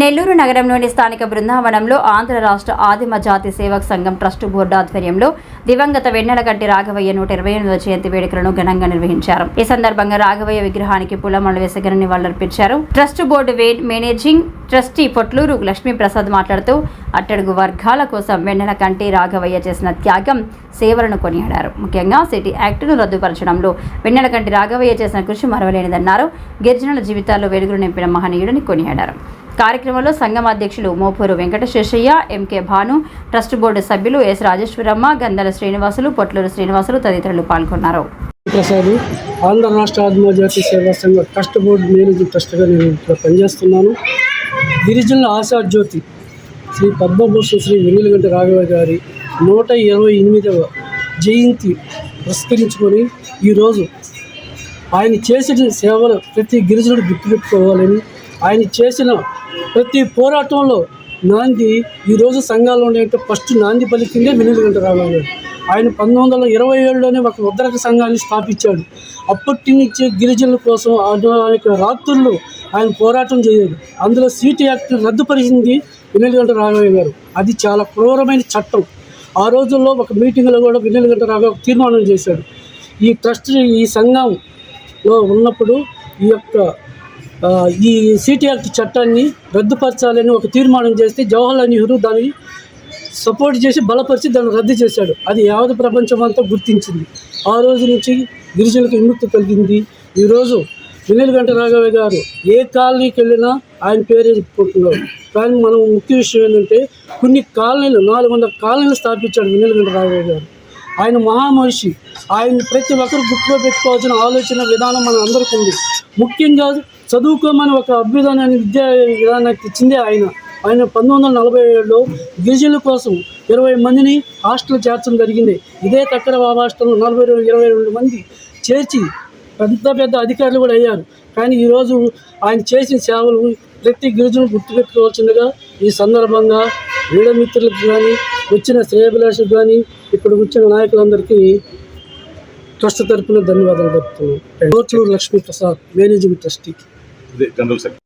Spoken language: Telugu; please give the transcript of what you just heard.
నెల్లూరు నగరంలోని స్థానిక బృందావనంలో ఆంధ్ర రాష్ట్ర ఆదిమ జాతి సేవక్ సంఘం ట్రస్ట్ బోర్డు ఆధ్వర్యంలో దివంగత వెన్నెలగంటి రాఘవయ్య నూట ఇరవై ఎనిమిదవ జయంతి వేడుకలను ఘనంగా నిర్వహించారు. ఈ సందర్భంగా రాఘవయ్య విగ్రహానికి పూలమాల వేసి నివాళులర్పించారు. Trust board managing trustee Potluru Lakshmiprasad మాట్లాడుతూ అట్టడుగు వర్గాల కోసం వెన్నెలకంటి రాఘవయ్య చేసిన త్యాగం సేవలను కొనియాడారు. ముఖ్యంగా సిటీ యాక్టును రద్దుపరచడంలో వెన్నెలకంటి రాఘవయ్య చేసిన కృషి మరవలేనిదన్నారు. గిరిజనుల జీవితాల్లో వెలుగులు నింపిన మహనీయుడిని కొనియాడారు. కార్యక్రమంలో సంఘం అధ్యక్షులు Mopuru Venkataseshaiah MK Bhanu trust board సభ్యులు ఎస్ రాజేశ్వరమ్మ గంధల శ్రీనివాసులు పొట్లూరు శ్రీనివాసులు తదితరులు పాల్గొన్నారు. ప్రసాద్ ఆంధ్ర రాష్ట్ర ఆదిమజాతి సేవా సంఘ ట్రస్ట్ బోర్డు మేనేజింగ్ ట్రస్ట్గా నేను ఇక్కడ పనిచేస్తున్నాను. గిరిజనుల ఆశా జ్యోతి శ్రీ పద్మభూషణ్ శ్రీ వెన్నెలగంట రాఘవ గారి నూట ఇరవై ఎనిమిదవ జయంతి పురస్కరించుకొని ఈరోజు ఆయన చేసిన సేవలు ప్రతి గిరిజనుడు గుర్తుపెట్టుకోవాలని ఆయన చేసిన ప్రతి పోరాటంలో నాంది ఈరోజు సంఘాలు ఉండేంటే ఫస్ట్ నాంది పలికిందే వెన్నెలగంట రాఘవ ఆయన పంతొమ్మిది వందల ఇరవై ఏడులోనే ఒక ఉద్రక సంఘాన్ని స్థాపించాడు. అప్పటి నుంచి గిరిజనుల కోసం అనేక రాత్రుల్లో ఆయన పోరాటం చేయాడు అందులో సీటు యాక్ట్ రద్దుపరిచింది వెన్నెలగంట రాఘవయ్య గారు. అది చాలా క్రూరమైన చట్టం. ఆ రోజుల్లో ఒక మీటింగ్లో కూడా వెన్నెలగంట రాఘవ తీర్మానం చేశాడు. ఈ ట్రస్ట్ ఈ సంఘంలో ఉన్నప్పుడు ఈ యొక్క ఈ సిటీ యాక్ట్ చట్టాన్ని రద్దుపరచాలని ఒక తీర్మానం చేస్తే జవహర్లాల్ నెహ్రూ దాన్ని సపోర్ట్ చేసి బలపరిచి దాన్ని రద్దు చేశాడు. అది యావత్ ప్రపంచం అంతా గుర్తించింది. ఆ రోజు నుంచి గిరిజనులకు విముక్తి కలిగింది. ఈరోజు వెన్నెలగంట రాఘవయ్య గారు ఏ కాలనీకి వెళ్ళినా ఆయన పేరే చెప్పుకుంటున్నారు. కానీ మనం ముఖ్య విషయం ఏంటంటే కొన్ని కాలనీలు నాలుగు వందల కాలనీలు స్థాపించాడు వెన్నెలగంట రాఘవయ్య గారు. ఆయన మహామనిషి ఆయన ప్రతి ఒక్కరు గుర్తులో పెట్టుకోవాల్సిన ఆలోచన విధానం మన అందరికీ ఉంది. ముఖ్యంగా చదువుకోమని ఒక అభ్యుదానాన్ని విద్యా విధానానికి ఇచ్చిందే ఆయన. ఆయన పంతొమ్మిది వందల నలభై ఏడులో గిరిజనుల కోసం ఇరవై మందిని హాస్టల్ చేర్చడం జరిగింది. ఇదే తక్కర బాబా హాస్టల్లో నలభై రెండు ఇరవై రెండు మంది చేర్చి పెద్ద పెద్ద అధికారులు కూడా అయ్యారు. కానీ ఈరోజు ఆయన చేసిన సేవలు ప్రతి గిరిజను గుర్తుపెట్టుకోవాల్సిందిగా ఈ సందర్భంగా వీడమిత్రులకు కానీ వచ్చిన శ్రేయభిలాషకు కానీ ఇక్కడ వచ్చిన నాయకులందరికీ ట్రస్ట్ తరపున ధన్యవాదాలు చెప్తున్నాను Kotluru Lakshmiprasad managing trustee general secretary.